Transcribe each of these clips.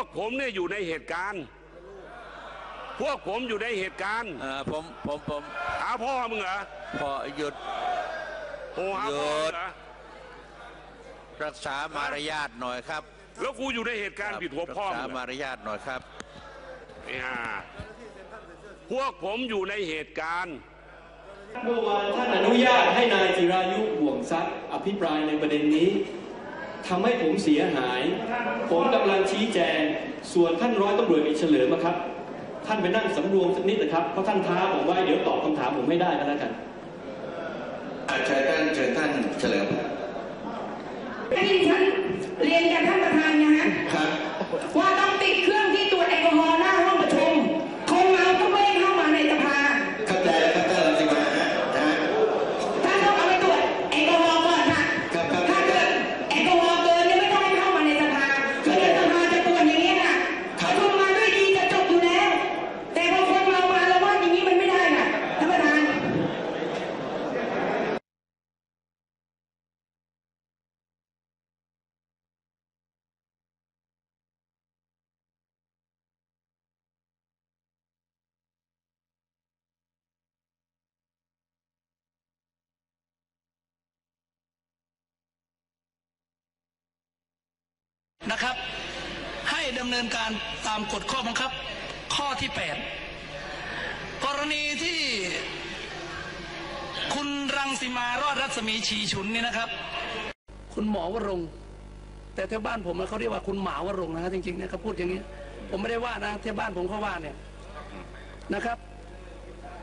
วกผมเนี่ยอยู่ในเหตุการณ์ พวกผมอยู่ในเหตุการณ์เอ่อผมผมผมหาพ่อมึงเหรอพอหยุด โอ้หาพ่อมึงเหรอรักษามารยาทหน่อยครับแล้วกูอยู่ในเหตุการณ์ผิดหัวพ่อรักมึษางเหรอมารยาทหน่อยครับไอ้ห่าพวกผมอยู่ในเหตุการณ์เมื่อวานท่านอนุญาตให้นายจิรายุห่วงทรัพย์อภิปรายในประเด็นนี้ ทำให้ผมเสียหาย ผมกำลังชี้แจง ส่วนท่านร้อยตำรวจเอกเฉลิมอะครับ ท่านไปนั่งสำรวมสักนิดนะครับ เพราะท่านท้าผมไว้เดี๋ยวตอบคำถามผมไม่ได้ก็แล้วกันเชิญท่านเชิญท่านเฉลิมให้ดิฉันเรียนกับท่านประธานนะฮะครับว่าต้องติด นะครับ ให้ดำเนินการตามกฎข้อบังคับ ข้อที่ 8 กรณีที่คุณรังสิมารอดรัศมีชีชุนนี่นะครับ คุณหมอวรง แต่แถวบ้านผมเขาเรียกว่าคุณหมาวรงนะฮะจริงๆเนี่ยเขาพูดอย่างนี้ ผมไม่ได้ว่านะแถวบ้านผมเขาว่าเนี่ยนะครับ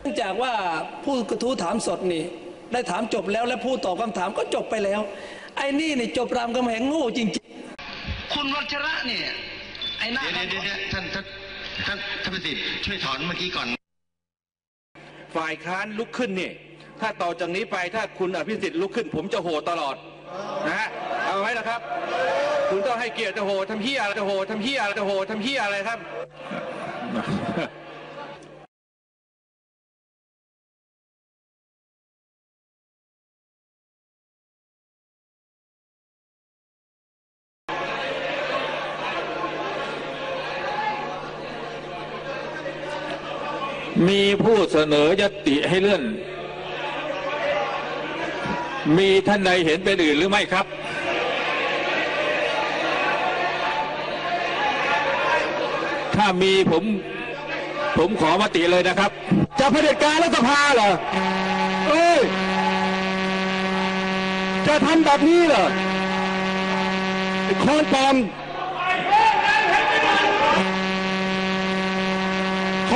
เนื่องจากว่าผู้กระทู้ถามสดนี่ ได้ถามจบแล้วและผู้ตอบคำถามก็จบไปแล้ว ไอ้นี่นี่จบรามกำแหงโง่จริงๆ คุณวัชระเนี่ย ไอ้หน้าเดี๋ยวเดี๋ยวเดี๋ยวท่านท่านท่านท่านประสิทธิ์ช่วยถอนเมื่อกี้ก่อน ฝ่ายค้านลุกขึ้นนี่ถ้าต่อจากนี้ไปถ้าคุณอภิสิทธิ์ลุกขึ้น ผมจะโหตลอดนะฮะเอาไว้นะครับ คุณต้องให้เกียรติจะโหทำเฮียอะไรจะโหทำเฮียอะไรจะโหทำเฮียอะไรครับ มีผู้เสนอยติให้เลื่อน มีท่านใดเห็นเป็นอื่นหรือไม่ครับ ถ้ามีผมผมขอมติเลยนะครับ จะเผด็จการรัฐสภาเหรอ เอ้ย จะทำแบบนี้เหรอคอนปลอม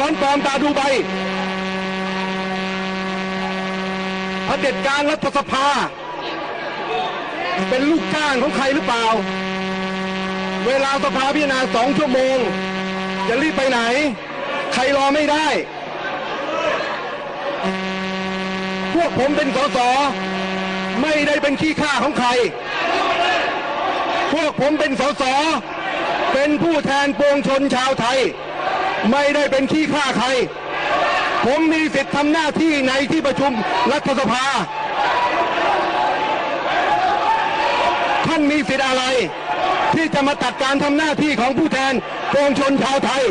คอนปลอมตาดูใบเด็จการรัฐสภา เป็นลูกจ้างของใครหรือเปล่า เวลาสภาพิจารณาสองชั่วโมง จะรีบไปไหน ใครรอไม่ได้ พวกผมเป็นสสไม่ได้เป็นขี้ข้าของใคร พวกผมเป็นสสเป็นผู้แทนปวงชนชาวไทย ไม่ได้เป็นขี้ข้าใคร ผมมีสิทธิ์ทำหน้าที่ในที่ประชุมรัฐสภา ท่านมีสิทธิ์อะไร ที่จะมาตัดการทำหน้าที่ของผู้แทนปวงชนชาวไทย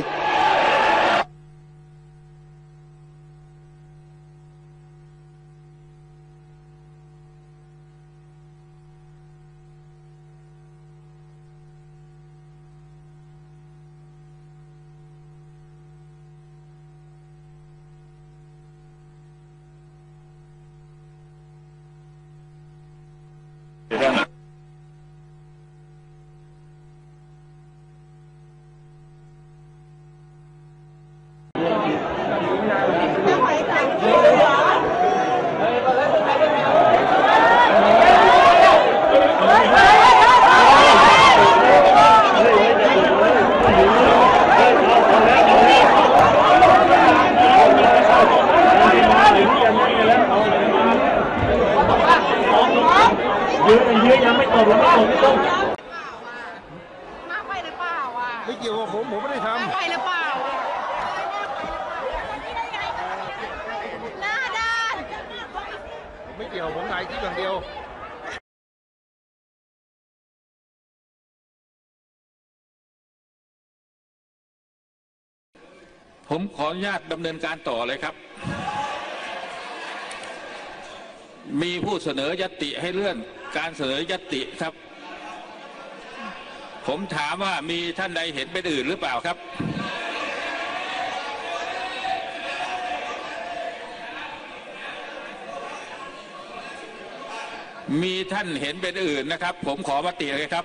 ผมถ่ายคลิอย่างเดียวผมขออนุญาตดำเนินการต่อเลยครับ มีผู้เสนอยติให้เลื่อนการเสนอยติครับ ผมถามว่ามีท่านใดเห็นเป็นอื่นหรือเปล่าครับ มีท่านเห็นเป็นอื่นนะครับ ผมขอมติเลยครับ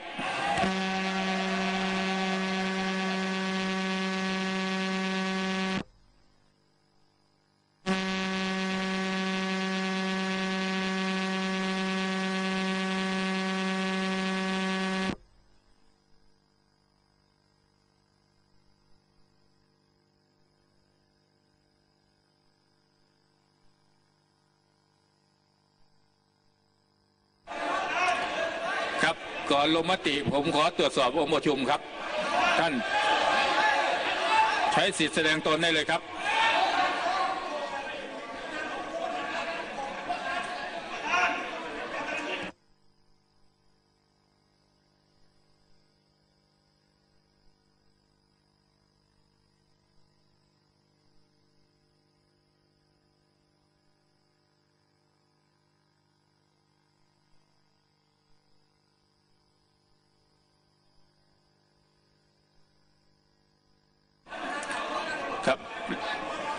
ก่อนลงมติผมขอตรวจสอบองค์ประชุมครับ ท่าน ใช้สิทธิแสดงตนได้เลยครับครับ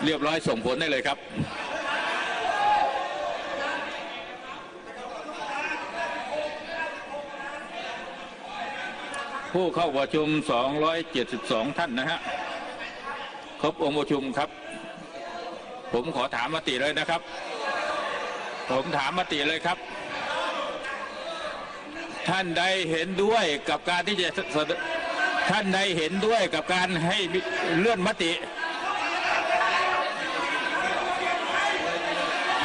เรียบร้อยส่งผลได้เลยครับผู้เข้าประชุม 272 ท่านนะฮะ ครบองค์ประชุมครับ ผมขอถามมติเลยนะครับ ผมถามมติเลยครับ ท่านใดเห็นด้วยกับการที่จะท่านใดเห็นด้วยกับการให้เลื่อนมติ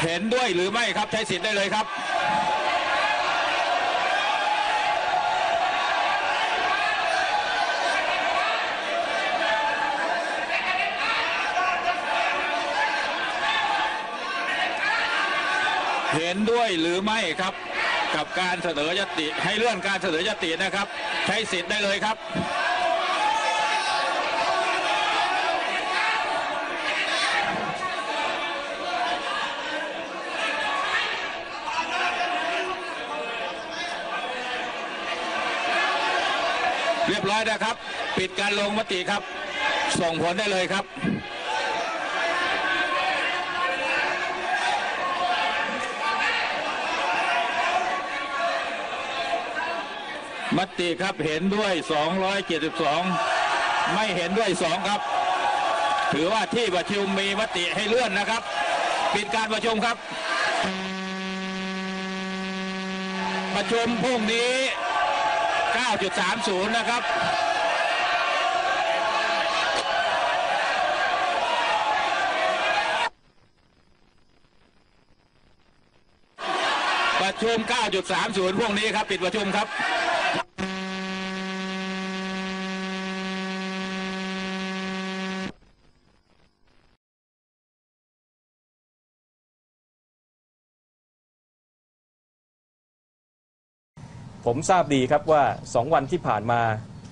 เห็นด้วยหรือไม่ครับใช้สิทธิ์ได้เลยครับเห็นด้วยหรือไม่ครับ กับการเสนอยติให้เลื่อนการเสนอยตินะครับ ใช้สิทธิ์ได้เลยครับ เรียบร้อยนะครับ ปิดการลงมติครับ ส่งผลได้เลยครับ มติครับเห็นด้วย 272 ไม่เห็นด้วย 2 ครับ ถือว่าที่ประชุมมีมติให้เลื่อนนะครับ ปิดการประชุมครับ ประชุมพรุ่งนี้ 9.30 นะครับ ประชุม 9.30 พวกนี้ครับ ปิดประชุมครับ ผมทราบดีครับว่าสองวันที่ผ่านมา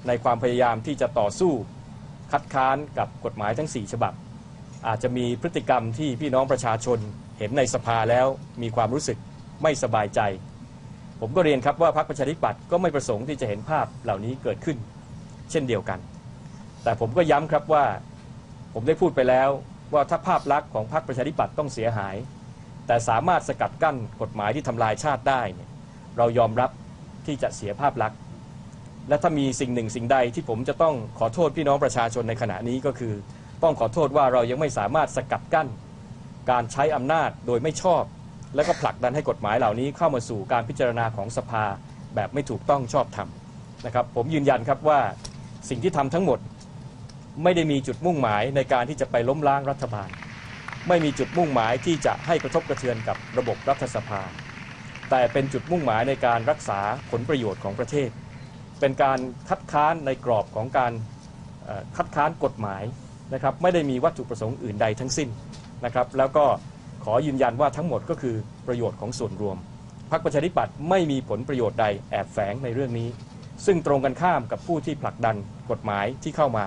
ในความพยายามที่จะต่อสู้ คัดค้านกับกฎหมายทั้ง 4 ฉบับ อาจจะมีพฤติกรรมที่พี่น้องประชาชนเห็นในสภาแล้วมีความรู้สึกไม่สบายใจ ผมก็เรียนครับว่าพรรคประชาธิปัตย์ก็ไม่ประสงค์ที่จะเห็นภาพเหล่านี้เกิดขึ้น เช่นเดียวกัน แต่ผมก็ย้ำครับว่า ผมได้พูดไปแล้วว่าถ้าภาพลักษณ์ของพรรคประชาธิปัตย์ต้องเสียหาย แต่สามารถสกัดกั้นกฎหมายที่ทำลายชาติได้เนี่ยเรายอมรับ ที่จะเสียภาพลักษณ์ และถ้ามีสิ่งหนึ่งสิ่งใดที่ผมจะต้องขอโทษพี่น้องประชาชนในขณะนี้ก็คือ ต้องขอโทษว่าเรายังไม่สามารถสกัดกั้น การใช้อำนาจโดยไม่ชอบ และก็ผลักดันให้กฎหมายเหล่านี้เข้ามาสู่การพิจารณาของสภาแบบไม่ถูกต้องชอบธรรมนะครับ ผมยืนยันครับว่าสิ่งที่ทำทั้งหมดไม่ได้มีจุดมุ่งหมายในการที่จะไปล้มล้างรัฐบาล ไม่มีจุดมุ่งหมายที่จะให้กระทบกระเทือนกับระบบรัฐสภา แต่เป็นจุดมุ่งหมายในการรักษาผลประโยชน์ของประเทศ เป็นการคัดค้านในกรอบของการคัดค้านกฎหมายนะครับไม่ได้มีวัตถุประสงค์อื่นใดทั้งสิ้นนะครับแล้วก็ขอยืนยันว่าทั้งหมดก็คือประโยชน์ของส่วนรวมพรรคประชาธิปัตย์ไม่มีผลประโยชน์ใดแอบแฝงในเรื่องนี้ ซึ่งตรงกันข้ามกับผู้ที่ผลักดันกฎหมายที่เข้ามา